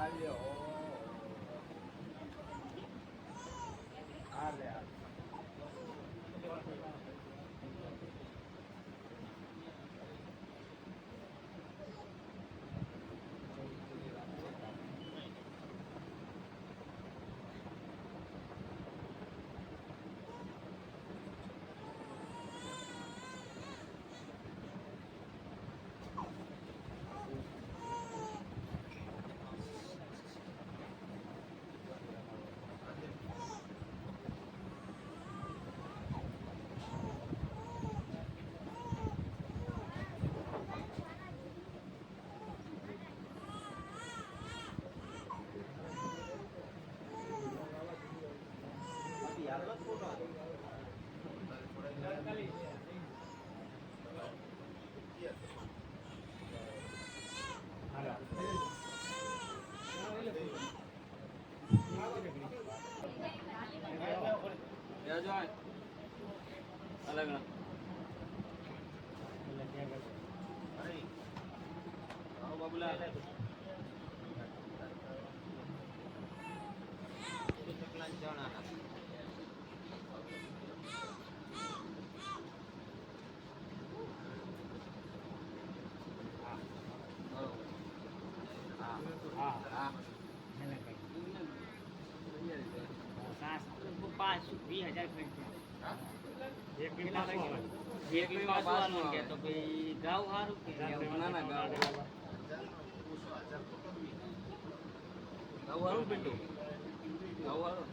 还有 అలాగే బాబులా પાંચ વીસ હજાર ગાવ સારું કે ના ના ગાવ ગાવ હારું પિન્ટુ ગાવ હારું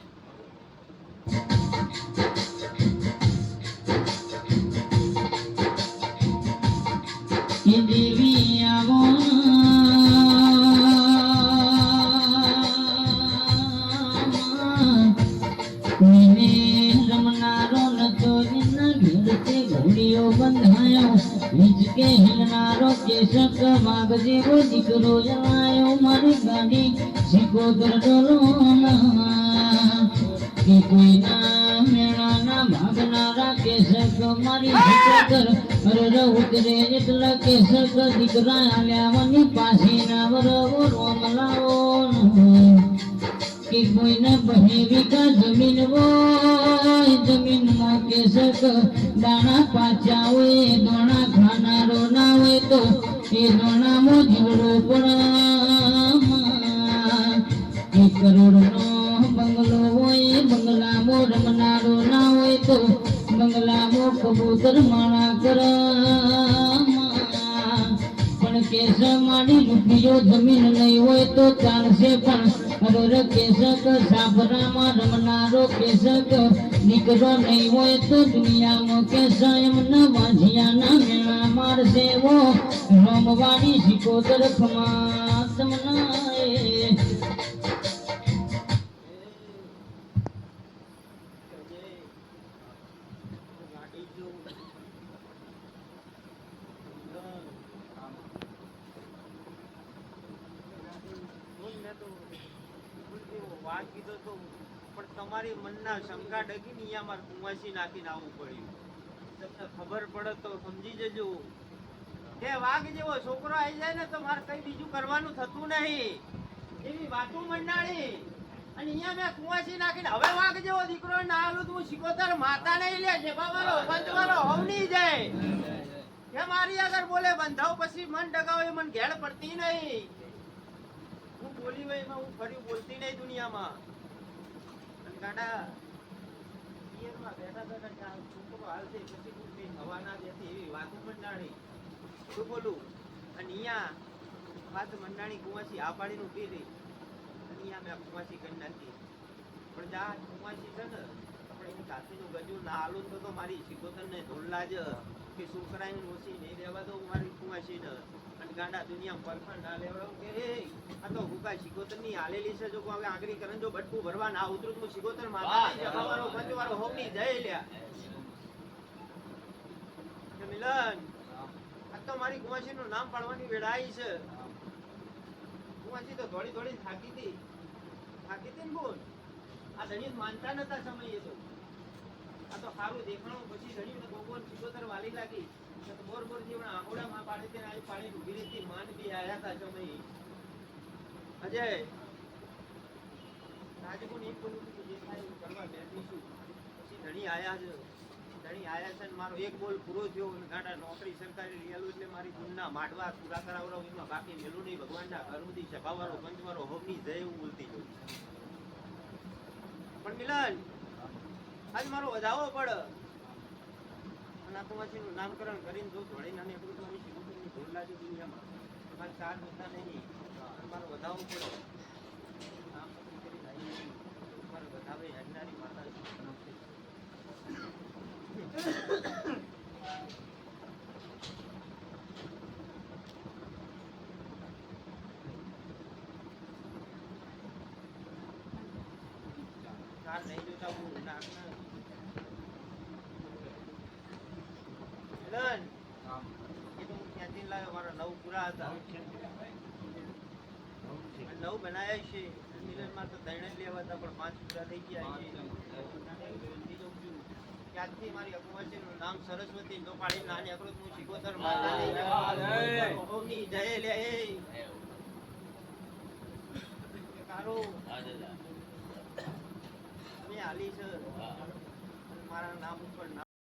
ઘોડીઓ બંધાયો. હિંચકે હિલનારો કેશક વાઘ જેવો દીકરો જવાયો મારી ગાડી સિકોતર ડોલો કે કોઈના મેળાના ભાગનારા કેશક મારી સિકોતર અરે ઉતરે એટલા કેશક દીકરા આલ્યા મની પાસીના રોમ રોમલાવો કે કોઈને બહે વિકા જમીન હોય જમીનમાં કેશક દાણા પાછા હોય, દોણા ખાનારો ના હોય તો એ દોણામાં જીવડો પણ એક કરોડનો બંગલો હોય, બંગલામાં રમનારો ના હોય તો બંગલામાં કબૂતર માણા કરા. કેસ રૂપિયો જમીન નહીં હોય તો ચાલશે પણ. અગર કેસક સાબરામાં રમનારો કેસક દીકરો નહીં હોય તો દુનિયામાં કેસ એમના વાંઝિયાના મેળા મારશે. વો રમવાની સિકોતર તરફમાં તમનાએ વાત કીધો તો પણ તમારી મનના શંકા ડગીને અહીંયા મારે કુંવાસી નાખીને આવવું પડ્યું. તમને ખબર પડે તો સમજી જજો. કે વાઘ જેવો છોકરો આવી જાય ને તો મારે કઈ બીજું કરવાનું થતું નહીં. એવી વાતો મંડાણી. અને અહીંયા મેં કુંવાસી નાખીને હવે વાઘ જેવો દીકરો ના આલું હું શિકોતર માતા નહીં લે છે બાબાનો પંચવાનો હવની જાય. કે મારી આગળ બોલે, બંધાવ પછી મન ડગાવે મન ઘેડ પડતી નહીં. હું બોલી હોય એમાં હું ફરી બોલતી દુનિયામાં. અને બેઠા બેઠા છોકરો હાલશે પછી કઈ હવા ના દેતી એવી વાતો મંડાણી. શું અને અહીંયા વાત મંડાણી કુંવાસી આ પાડીને ઊભી અને અહીંયા મેં કુંવાસી કરી નાખી. પણ જા, કુંવાસી છે ને એની કાશીનું ગજુ ના હાલું તો તો મારી શિકોતરને ઢોલલા જ. કે છોકરાને ઓછી નહીં રહેવા દઉં મારી કુંવાસીને. અને ગાંડા દુનિયા પરફર ના લેવડાવું કે એ આ તો હુકા શિકોતરની છે જો કોઈ હવે કરે જો બટકું ભરવા ના ઉતરું તો શિકોતર માતા નહીં પંચવાળો હોમની જય લ્યા. મિલન આ તો મારી કુંવાસી નું નામ પાડવાની વેળાઈ છે. કુવાસી તો થોડી થોડી થાકી હતી. થાકી હતી ને બોલ? આ ધણી માનતા નતા સમયે તો. આ તો સારું દેખાણું. પછી ધણી ભગવાન સિકોતર વાલી લાગી. બોર બોર જેવડા આંગોડા માં પાડે તેને આવી પાણી ડૂબી રહેતી. માન બી આયા હતા સમયે અજય, રાજકોટ એક બોલું કે જે કરવા બેઠીશું પછી ધણી આયા છે. ધણી આયા છે ને મારો એક બોલ પૂરો થયો. અને ગાંડા નોકરી સરકારી રિયાલું એટલે મારી ગુણના માડવા પૂરા કરાવડાવ. એમાં બાકી મેલું નહીં. ભગવાનના ઘર સુધી સભાવાળો પંચવાળો હોમની જય એવું બોલતી જોઉં. પણ મિલન આજ મારો વધાવો પડ. અને આતુમાસીનું નામકરણ કરીને જો ધોળી નાની આપણું તો મારી શિવપુરની ઢોલ લાગી દુનિયામાં તમારે ચાર હોતા નહીં. મારો વધાવો પડે આમ પસંદ કરી લાવી. મારો ચાર નહીં જોતા હું નાકના મિલન એ હું ત્યાંથી લાવ્યો મારા નવ પૂરા હતા. નવ બનાયા છે. મિલનમાં તો ત્રણ જ લેવા હતા પણ પાંચ પૂરા થઈ ગયા છે. આજથી મારી અકુમાસીનું નામ સરસ્વતી પાડી નાની અકૃત હું શિકોતર માતાની જય. લે. મેં છે. મારા નામ ઉપર